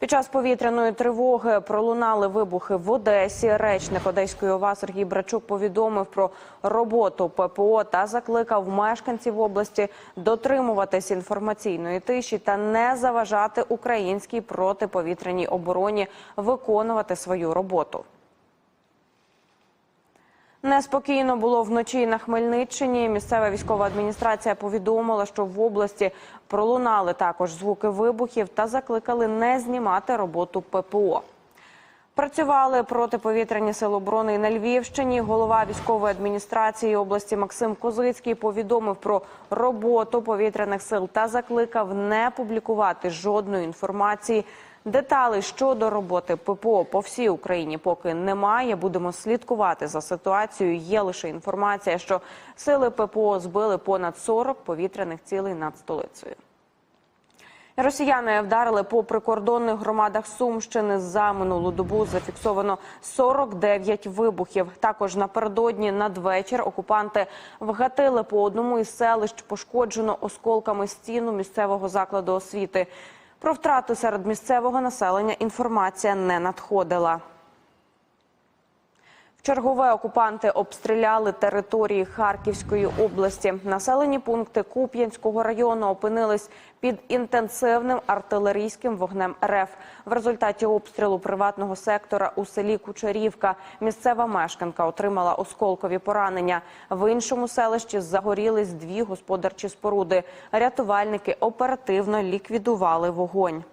Під час повітряної тривоги пролунали вибухи в Одесі. Речник Одеської ОВА Сергій Брачук повідомив про роботу ППО та закликав мешканців області дотримуватись інформаційної тиші та не заважати українській протиповітряній обороні виконувати свою роботу. Неспокійно було вночі на Хмельниччині. Місцева військова адміністрація повідомила, що в області пролунали також звуки вибухів та закликали не знімати роботу ППО. Працювали протиповітряні сили оборони на Львівщині. Голова військової адміністрації області Максим Козицький повідомив про роботу повітряних сил та закликав не публікувати жодної інформації. Деталей щодо роботи ППО по всій Україні поки немає. Будемо слідкувати за ситуацією. Є лише інформація, що сили ППО збили понад 40 повітряних цілей над столицею. Росіяни вдарили по прикордонних громадах Сумщини. За минулу добу зафіксовано 49 вибухів. Також напередодні надвечір окупанти вгатили по одному із селищ, пошкоджено осколками стіну місцевого закладу освіти. Про втрату серед місцевого населення інформація не надходила. Чергове окупанти обстріляли території Харківської області. Населені пункти Куп'янського району опинились під інтенсивним артилерійським вогнем РФ. В результаті обстрілу приватного сектора у селі Кучерівка місцева мешканка отримала осколкові поранення. В іншому селищі загорілись дві господарчі споруди. Рятувальники оперативно ліквідували вогонь.